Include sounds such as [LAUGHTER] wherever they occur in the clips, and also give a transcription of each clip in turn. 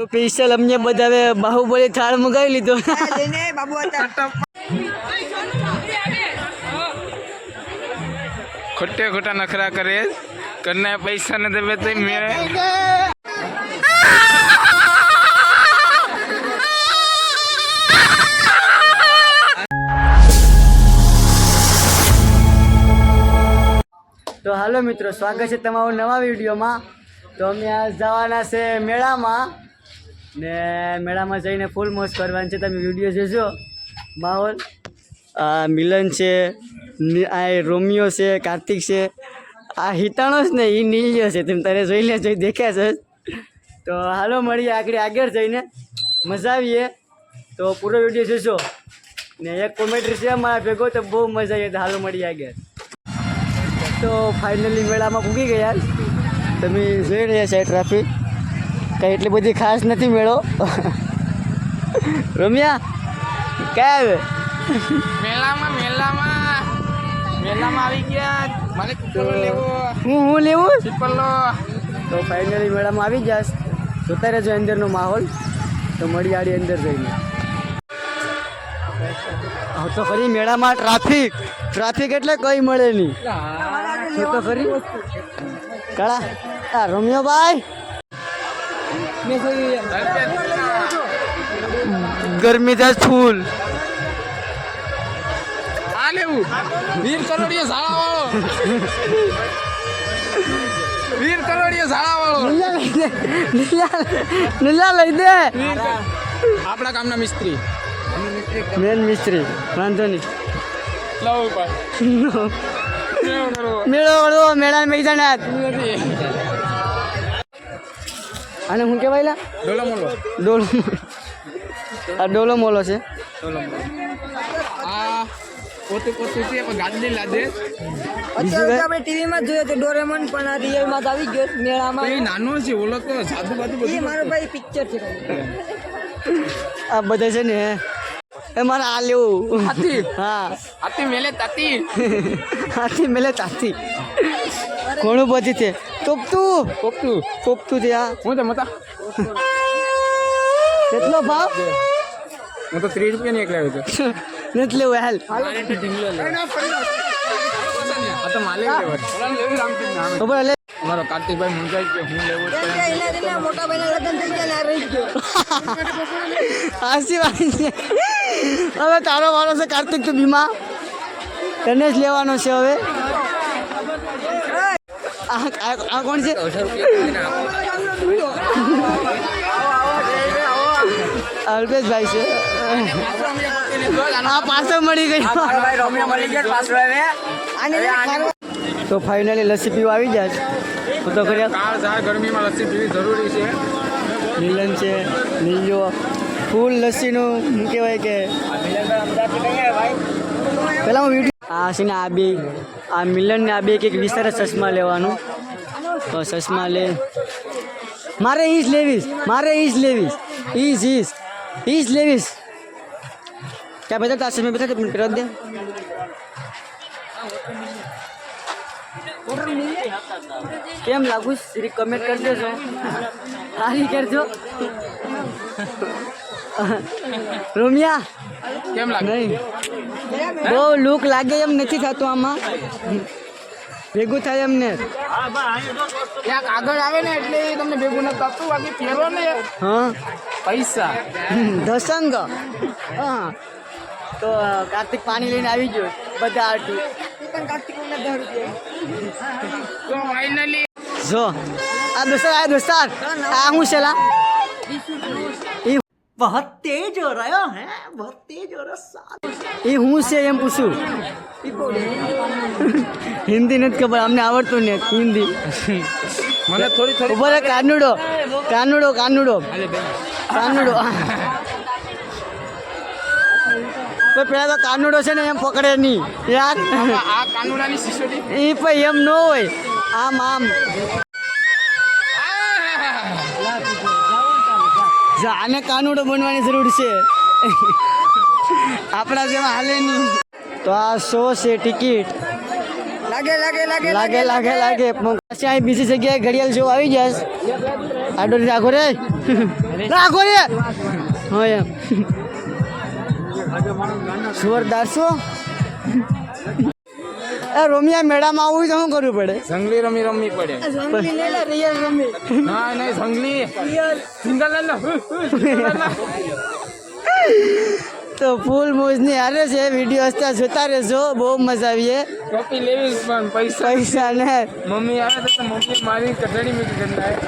તો સ્પેશિયલ અમને બધાએ બાહુબલી થાળ મગાવી લીધો. ખોટે ખોટા નખરા કરે કરના પૈસા ને દેવે તો મેં તો હાલો મિત્રો સ્વાગત છે તમારું નવા વિડીયોમાં. તો અમે આ જવાના છે મેળામાં. ને મેળામાં જઈને ફૂલ મોજ કરવાની છે. તમે વીડિયો જોજો. માહોલ આ મિલન છે આ રોમિયો છે, કાર્તિક છે. આ હિતાણો જ ને એ નીલ્યો છે. તમે તારે જોઈ લે જોઈ દેખ્યા છે. તો હાલો, મળીએ આગળ આગળ જઈને. મજા આવીએ. તો પૂરો વીડિયો જોશો ને એક કોમેન્ટ્રી છે મારા ભેગો તો બહુ મજા આવી. હાલો, મળીએ આગળ. તો ફાઇનલી મેળામાં પૂગી ગયા. તમે જોઈ રહ્યા છે ટ્રાફિક કંઈ એટલી બધી ખાસ નથી મેળો. રમ્યા? ક્યાં મેળામાં મેળામાં મેલામાં. આવી ગયા. મને હું હું લેવું? તો ફાઇનલી મેળામાં આવી જાસ જોતા રહેજો અંદરનો માહોલ. તો મળી આડી અંદર જઈને. હા તો ખરી મેળામાં ટ્રાફિક ટ્રાફિક એટલે કઈ મળે નહીં. તો ખરી. કળા. રમ્યો ભાઈ? ગરમી થાય ફૂલ આ લેવું. વીર કરોડિયો ઝાડા વાળો વીર કરોડિયો ઝાડા વાળો નીલા લઈ દે. આપણા કામના મિસ્ત્રી. મેન મિસ્ત્રી. વાંધો નહીં. લવ? મેળો વળવો મેળા મેદાના નથી. અને હું કહેવાય લા? ડોલો મોલો ડોલો આ ડોલો મોલો છે આ પોતે પોતે છે પણ ગાડી લાદે. અત્યારે આપણે ટીવીમાં જોયો તો ડોરેમોન પણ આ રિયલમાં જ આવી ગયો એ નાનો છે ઓલો તો જાદુ બાદુ એ બધું મારો ભાઈ પિક્ચર છે. આ બધા છે ને એ મારે આ લેવું હાથી. હા. હાથી મેલે તાતી. હાથી મેલે તાતી. ઘણું બધી છે તોપતું પોપતું પોપતું છે આ હું તો મતા કેટલો ભાવ? હું તો ત્રીસ રૂપિયા ની એક લાવ્યો હતો નથી લેવું હાલ. ખબર કાર્તિકભાઈ મુંજાઈ ગયો હું મોટા લગ્ન થઈ ગયો [LAUGHS] હાસી વાત છે. હવે તારો વાળો છે કાર્તિક તું બીમા તને જ લેવાનો છે હવે. આ કોણ છે? અલ્પેશભાઈ છે. આ પાછો મળી ગઈ તો ફાઇનલી લસ્સી પીવા આવી જાય છે તો કર્યા. ગરમીમાં લસ્સી પીવી જરૂરી છે. મિલન છે નીલો ફૂલ લસ્સીનું શું કહેવાય કે? પેલા હું આ છે આ બે, આ મિલનને આ બે કંઈક વિસ્તાર ચશ્મા લેવાનું. તો ચશ્મા લે. મારે ઈ જ લેવીશ મારે ઈ જ લેવીશ ઈ જ ઈ જ ઈ જ લેવીશ ક્યાં બધા તાર સમય બધા મને દે. કેમ લાગુ? શ્રી કમેન્ટ કરી દેજો. સારી કરજો. રોમિયા કેમ લાગે? નહીં. બહુ લુક લાગે એમ નથી થતું આમાં. ભેગું થાય એમને. ક્યાંક આગળ આવે ને એટલે તમને ભેગું ન થતું બાકી પહેરો ને હા. પૈસા. ધસંગ. હા. તો કાર્તિક પાણી લઈને આવી ગયો. બધા આરતી. જો આ દોસ્તાર આ દોસ્તાર. આ હું છે લા એ બહુત તેજ હો રહ્યો હે બહુત તેજ હો રહ્યો એ હું છે એમ પૂછું હિન્દી નથી ખબર અમને આવડતું ને હિન્દી મને થોડી થોડી ઊભો રે કાનુડો કાનુડો કાનુડો કાનુડો તો પેલા તો કાનુડો છે ને એમ પકડે નહીં યાર આ કાનુડાની સિસોડી એ પણ એમ ન હોય આમ આમ આને કાનુડો બનવાની જરૂર છે. આપણા જેવા હાલે નહીં તો આ શો છે ટિકિટ. લાગે લાગે લાગે લાગે લાગે લાગે પછી અહીં બીજી જગ્યાએ ઘડિયાળ જોવા આવી જાય આડો રાખો રે. રાખો રે. હા એમ. જોરદાર શું રોમિયા મેળામાં આવું તો શું કરવું પડે? સંગલી રમી રમવી પડે. Real rummy. ના નહીં સંગલી સિંગલ તો ફૂલ મોજની હારે છે વીડિયો હસતા જોતા રહેજો બહુ મજા આવીએ કોપી લેવી પણ પૈસા પૈસા ને. મમ્મી આવે તો મમ્મી મારી કઢણી મીઠી કરી નાખે.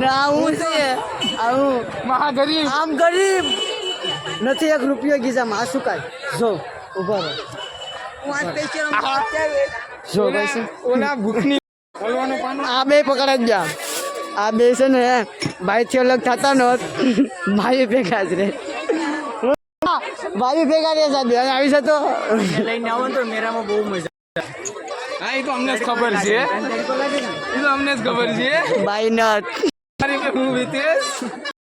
ના હું છે આવું. મહા ગરીબ આમ ગરીબ. નથી એક રૂપિયો ગીજામાં આ શું કાંઈ? જો ઊભા રહો. ઓલા ભૂખની આ બે પકડા જ આ બે છે ને ભાઈથી અલગ થતા નહોત. ભાઈ ભેગા જ રે. ભાઈ ભેગા રે સાહેબ. આવી છે તો. લઈને આવો તો મેરામાં બહુ મજા હા એ તો અમને જ ખબર છે. એ તો અમને જ ખબર છે. ભાઈ નત. હું વીતેશ.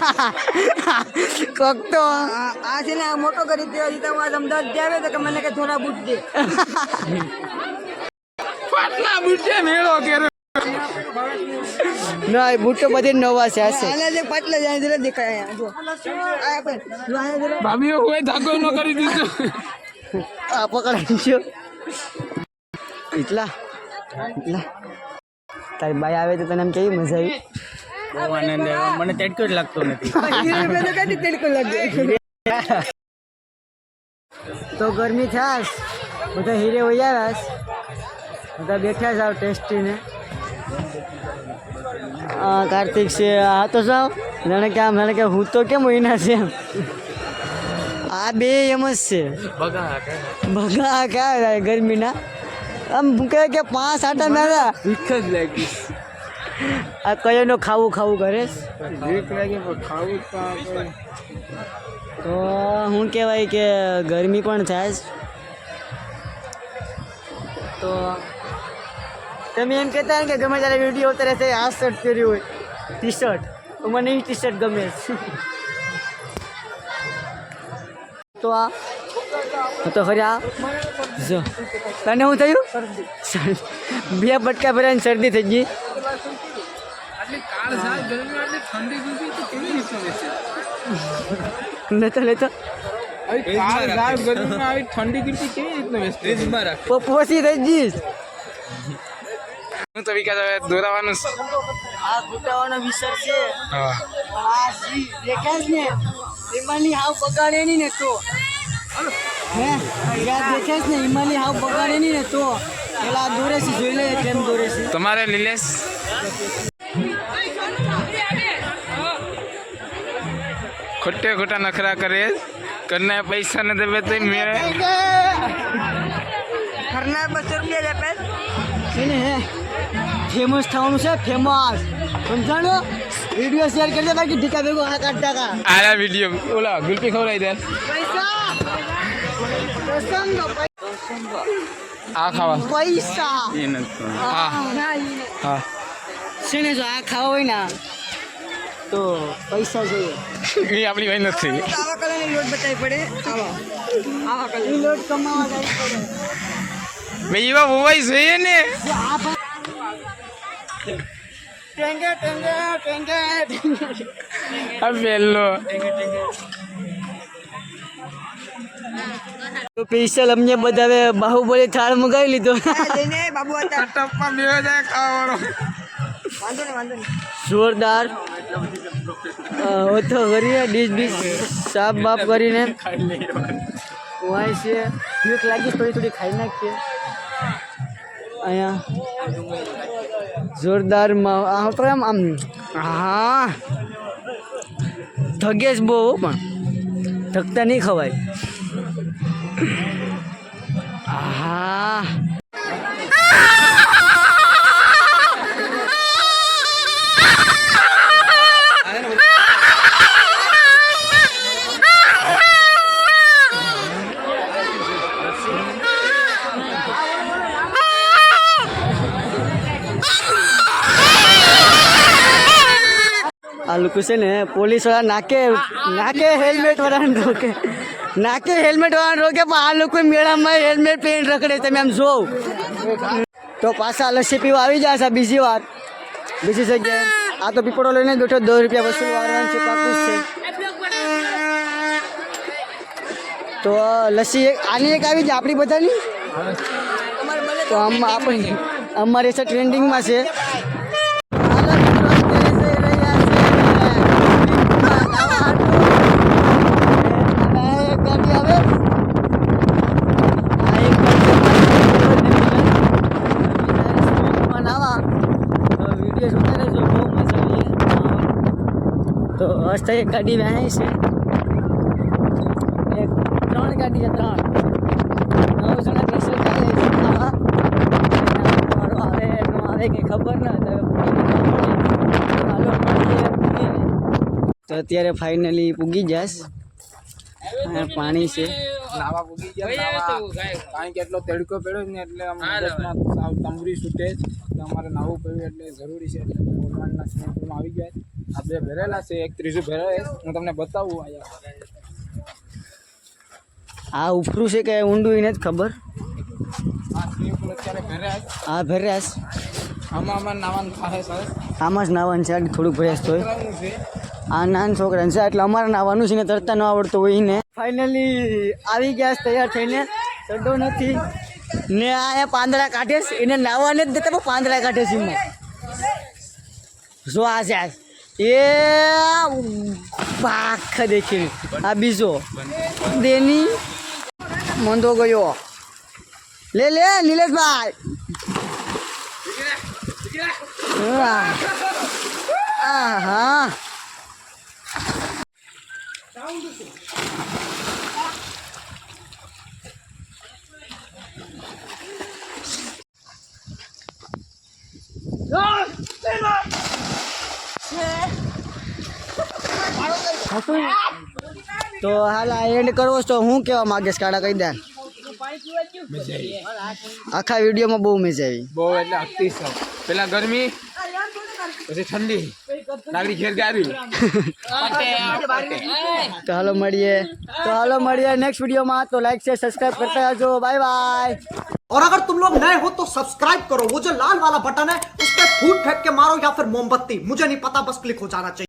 [LAUGHS] કોક તો આ છે ને આ મોટો કરી દેવા જીતા હું અમદાવાદ જાવે તો કે મને કે થોડા બૂટ દે. [LAUGHS] પાટલા બુટે મેળો કેરો ના બૂટો બધી નવા છે આ આના જે પાટલા જાય જરા દેખાય અહીંયા. જો. આ પણ. ભાભીઓ કોઈ ધાગો ન કરી દીધો. આ પકડાઈ એટલા? એટલા? તારી બાઈ આવે તો તને એમ કેવી મજા આવી? બહુ આનંદ આવ્યો મને તેડકો જ લાગતો નથી. તેડકો લાગે? તો ગરમી થાસ બધા હીરે વૈયાશ બધા બેઠા સાવ ટેસ્ટીને. આ કાર્તિક છે આ તો સાવ જાણે કે આમ જાણે કે હું તો કેમ હોઈના છે એમ. આ બે એમ જ છે. ભગા ક્યાં ગરમીના. આમ કહે કે પાંચ આટા ભીખ જ લાગી. આ કયોનું ખાવું ખાવું કરે? તો શું કહેવાય કે ગરમી પણ થાય. તો તમે એમ કહેતા કે ગમે ત્યારે વીડિયો ઉતારે છે આ શર્ટ પહેર્યું હોય. ટી શર્ટ તો મને એ ટી શર્ટ ગમે તો આ? તો ખરી આ? જો. તને શું થયું? બે બટકા ભરાઈને શરદી થઈ ગઈ. લેતો લેતો ઠંડી ગીરતી કેવી રીતના બેસતી પોસી થઈ જઈશ હું તો વિકાસ હવે દોરાવાનું. આ ઘૂંટાવાનો વિસર છે. હા. આ જી દેખાય ને? એમાંની હાવ બગાડે નહીં ને તો. હે? યાર દેખાય ને? એમાંની હાવ બગાડે ને તો. પેલા આ દોરે છે જોઈ લે કેમ દોરે છે. તમારે લીલેશ ખોટે ખોટા નખરા કરે કરના પૈસા ને દેવે તો મેળે. ઘરના બસો રૂપિયા લેપે છે ને હે. ફેમસ થવાનું છે ફેમસ સમજાણો? વીડિયો શેર કરજે દે બાકી ઢીકા ભેગો હાથ આઠ ટકા. આરા વીડિયો. ઓલા ગુલપી ખવડાઈ દે. પૈસા? પ્રસંગ આ ખાવા. પૈસા. હા. હા શેને જો આ ખાવા હોય ને તો પૈસા જોઈએ. એ આપણી ભાઈ નથી. આવા કલરની લોટ બતાવી પડે. આવા. આવા કલર. લોટ કમાવા જાય મેં એવા હોવાય જોઈએ ને. ટેંગે ટેંગે ટેંગે. આ પેલો તો સ્પેશિયલ અમને બધાએ બાહુબલી થાળ મગાવી લીધો. બાબુ જોરદાર. તો કરીએ ડીશ બીશ સાફ બાફ કરીને વાય છે. ભૂખ લાગી થોડી થોડી ખાઈ નાખીએ. અહીંયા જોરદારમાં આ તો એમ આમ હા. ધગે જ બહુ પણ. ધકતા નહીં ખવાય. આહા. લોકો છે ને પોલીસવાળા નાકે નાકે હેલ્મેટ વાળાને રોકે નાકે હેલ્મેટ વાળાને રોકે પણ આ લોકો મેળામાં હેલ્મેટ પહેરીને રખડે તમે આમ જોવ તો પાછા લસ્સી પીવા આવી જશે બીજી વાર બીજી જગ્યાએ આ તો પીપળો લઈને બેઠો દસ રૂપિયા વસૂલ વાળવાનું છે પાકું છે તો લસ્સી એક આની એક આવી જાય આપણી બધાની તો આમ આપણી અમારે છે ટ્રેન્ડિંગમાં છે હાલો મિત્રો, અત્યારે જઈ રહ્યા છે પીપળા નાવા હાટુ. અને આ એક ગાડી આવે આ એક ગાડી અમારે નાવા તો વીડિયો જોતા રહેજો બહુ મજા આવી તો એક ગાડી વહેંચી છે. એક ત્રણ ગાડી છે ત્રણ. નવ જણા બેસે ચાલે છે મારો આવે નો આવે કંઈ ખબર ન તો અત્યારે ફાઇનલી પૂગી જાશ. પાણી છે. નાવા પૂગી ગયા કારણ કે એટલો તડકો પડ્યો ને એટલે આમ તંબુરી છૂટે કે અમારે નાવું પડ્યું એટલે જરૂરી છે એટલે અમે સ્વિમિંગ પુલમાં આવી ગયા. આ બે ભરેલા છે એક ત્રીજું ભરેલા હું તમને બતાવું અહીંયા. આ ઉપરું છે કે ઊંડું એને જ ખબર? આ સ્વિમિંગ પુલ અત્યારે ભર્યા આ ભર્યાસ આમાં નાવાનું થાય સરસ આમાં જ નાવાનું છે થોડુંક ભર્યાસ તો આ નાન છોકરા છે એટલે અમારે નાવાનું છે ને તરતા ન આવડતું હોય ને ફાઇનલી આવી ગયા તૈયાર થઈને. ચડ્ડો નથી. ને આ પાંદડા કાઢે છે. એને નાવાને જ દેતા પણ પાંદડા કાઢે છે એમાં. જો આ છે એ પાખ દેખી. આ બીજો. દેની મંદો ગયો. લે લે, નિલેશભાઈ. આ, હા. તો હાલ આ એન્ડ કરવો છે તો હું કહેવા માંગીશ કાળા કહી દે આખા વિડીયોમાં બહુ મજા આવી બહુ એટલે અતિશય પેલા ગરમી પછી ઠંડી લાકડી ઘેર ગારી તો હાલો મળીએ તો હાલો મળીએ નેક્સ્ટ વિડીયોમાં તો લાઈક છે સબસ્ક્રાઇબ કરતા રહેજો બાય બાય और अगर तुम लोग नए हो तो सब्सक्राइब करो वो जो लाल वाला बटन है उस पर फूट फेंक के मारो या फिर मोमबत्ती मुझे नहीं पता बस क्लिक हो जाना चाहिए